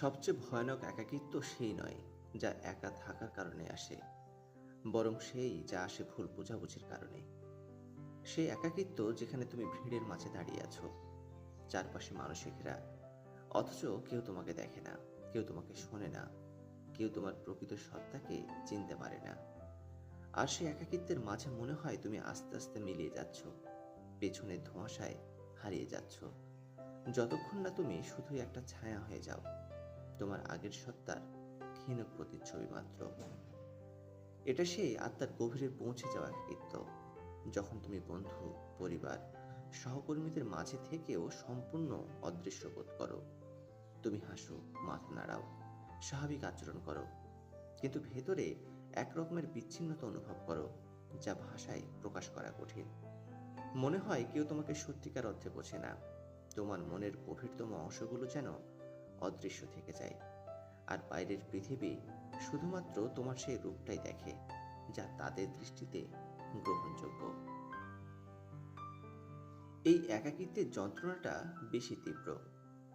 সবচেয়ে ভয়ানক একাকিত্ব সেই নয়, যা একা থাকার কারণে আসে, বরং সেই যা আসে ভুল বোঝাবুঝির কারণে। সেই একাকিত্ব যেখানে তুমি ভিড়ের মাঝে দাঁড়িয়ে আছো, চারপাশে মানুষে ঘেরা অথচ কেউ তোমাকে দেখে না, কেউ তোমাকে শোনে না, কেউ তোমার প্রকৃত সত্তাকে চিনতে পারে না। আর সেই একাকিত্বের মাঝে মনে হয় তুমি আস্তে আস্তে মিলিয়ে যাচ্ছ, পেছনের ধোঁয়াশায় হারিয়ে যাচ্ছ। যতক্ষণ না তুমি শুধুই একটা ছায়া হয়ে যাও তোমার আগের সত্তার ক্ষীণ প্রতিচ্ছবি মাত্র। এটা সেই আত্মার গভীরে পৌঁছে যাওয়া একাকিত্ব যখন তুমি বন্ধু, পরিবার, সহকর্মীদের মাঝে থেকেও সম্পূর্ণ অদৃশ্য বোধ করো। তুমি হাসো, মাথা নাড়াও, স্বাভাবিক আচরণ করো, কিন্তু ভেতরে এক রকমের বিচ্ছিন্নতা অনুভব করো, যা ভাষায় প্রকাশ করা কঠিন। মনে হয় কেউ তোমাকে সত্যিকার অর্থে বোঝে না। তোমার মনের গভীরতম অংশগুলো যেন অদৃশ্য থেকে যায়। আর বাইরের পৃথিবী শুধুমাত্র তোমার সেই রূপটাই দেখে, যা তাদের দৃষ্টিতে গ্রহণযোগ্য। এই একাকিত্বের যন্ত্রণাটা বেশি তীব্র,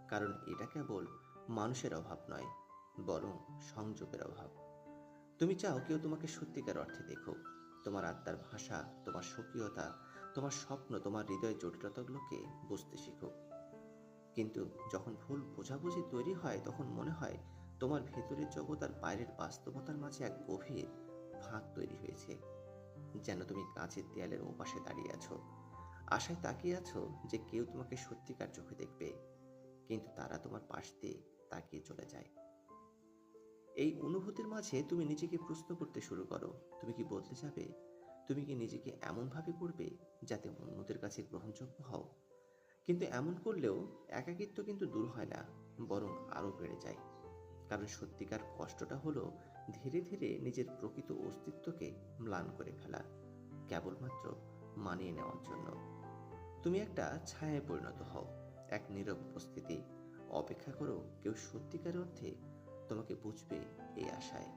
কারণ এটা কেবল মানুষের অভাব নয়, বরং সংযোগের অভাব। তুমি চাও কেউ তোমাকে সত্যিকার অর্থে দেখো তোমার আত্মার ভাষা, তোমার স্বকীয়তা, তোমার স্বপ্ন, তোমার হৃদয়ের জটিলতাগুলোকে বুঝতে শিখো কিন্তু যখন ভুল বোঝাবুঝি তৈরি হয়, তখন মনে হয় তোমার ভেতরের জগৎ আর বাইরের বাস্তবতার মাঝে এক গভীর ফাঁক তৈরি হয়েছে, যেন তুমি কাঁচের দেয়ালের ওপাশে দাঁড়িয়ে আছো। আশায় তাকিয়ে আছো যে কেউ তোমাকে সত্যিকার চোখে দেখবে, কিন্তু তারা তোমার পাশ দিয়ে তাকিয়ে চলে যায়। এই অনুভূতির মাঝে তুমি নিজেকে প্রশ্ন করতে শুরু করো, তুমি কি বদলে যাবে? তুমি কি নিজেকে এমনভাবে করবে যাতে অন্যদের কাছে গ্রহণযোগ্য হও? কিন্তু এমন করলেও একাকিত্ব কিন্তু দূর হয় না, বরং আরও বেড়ে যায়। কারণ সত্যিকার কষ্টটা হলো ধীরে ধীরে নিজের প্রকৃত অস্তিত্বকে ম্লান করে ফেলা, কেবলমাত্র মানিয়ে নেওয়ার জন্য। তুমি একটা ছায়ায় পরিণত হও, এক নীরব উপস্থিতি। অপেক্ষা করো কেউ সত্যিকার অর্থে তোমাকে বুঝবে এই আশায়।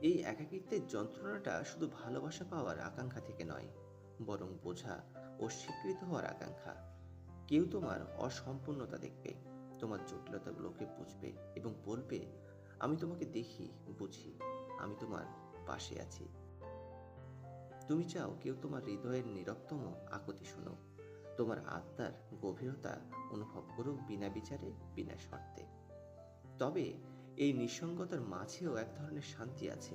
এই একাকিত্বের যন্ত্রণাটা শুধু ভালোবাসা পাওয়ার আকাঙ্ক্ষা থেকে নয় বরং বোঝা ও স্বীকৃত হওয়ার আকাঙ্ক্ষা। কেউ তোমার অসম্পূর্ণতা দেখবে, তোমার জটিলতাগুলোকে বুঝবে এবং বলবে, আমি তোমাকে দেখি, বুঝি, আমি তোমার পাশে আছি। তুমি চাও কেউ তোমার হৃদয়ের নীরবতম আকতি শুনো তোমার আত্মার গভীরতা অনুভব করুক বিনা বিচারে, বিনা শর্তে। তবে এই নিঃসঙ্গতার মাঝেও এক ধরনের শান্তি আছে।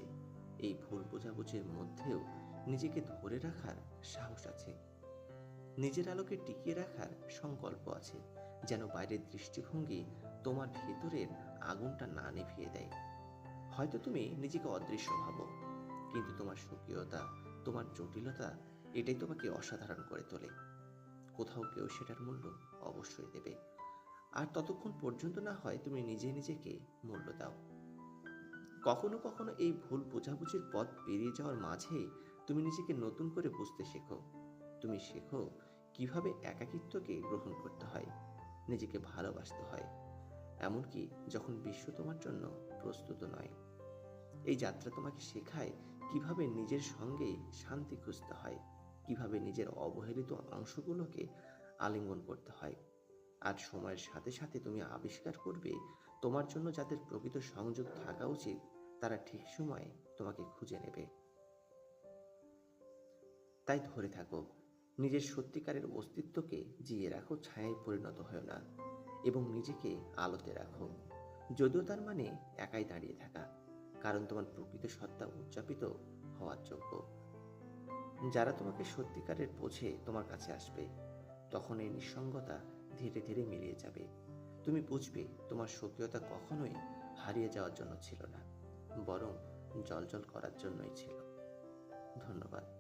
এই ভুল বোঝাবুঝির মধ্যেও নিজেকে ধরে রাখার সাহস আছে। নিজের আলোকে টিকিয়ে রাখার সংকল্প আছে, যেন বাইরের দৃষ্টিভঙ্গি তোমার ভেতরের আগুনটা না নিভিয়ে দেয়। হয়তো তুমি নিজেকে অদৃশ্য ভাবো, কিন্তু তোমার স্বকীয়তা, তোমার জটিলতা এটাই তোমাকে অসাধারণ করে তোলে। কোথাও কেউ সেটার মূল্য অবশ্যই দেবে। আর ততক্ষণ পর্যন্ত না হয় তুমি নিজে নিজেকে মূল্য দাও। কখনো কখনো এই ভুল বোঝাবুঝির পথ পেরিয়ে যাওয়ার মাঝেই তুমি নিজেকে নতুন করে বুঝতে শেখো। তুমি শেখো কীভাবে একাকিত্বকে গ্রহণ করতে হয়, নিজেকে ভালোবাসতে হয়, এমনকি যখন বিশ্ব তোমার জন্য প্রস্তুত নয়। এই যাত্রা তোমাকে শেখায় কীভাবে নিজের সঙ্গে শান্তি খুঁজতে হয়, কীভাবে নিজের অবহেলিত অংশগুলোকে আলিঙ্গন করতে হয়। আর সময়ের সাথে সাথে তুমি আবিষ্কার করবে, তোমার জন্য যাদের প্রকৃত সংযোগ থাকা উচিত, তারা ঠিক সময়ে তোমাকে খুঁজে নেবে। তাই ধরে থাকো, নিজের সত্যিকারের অস্তিত্বকে জিয়ে রাখো, ছায়ায় পরিণত হয় না এবং নিজেকে আলোতে রাখো। যদিও তার মানে একাই দাঁড়িয়ে থাকা, কারণ তোমার প্রকৃত সত্তা উদযাপিত হওয়ার যোগ্য। যারা তোমাকে সত্যিকারের বোঝে তোমার কাছে আসবে, তখন এই নিঃসঙ্গতা ধীরে ধীরে মিলিয়ে যাবে। তুমি বুঝবে তোমার স্বকীয়তা কখনোই হারিয়ে যাওয়ার জন্য ছিল না, বরং জলজল করার জন্যই ছিল। ধন্যবাদ।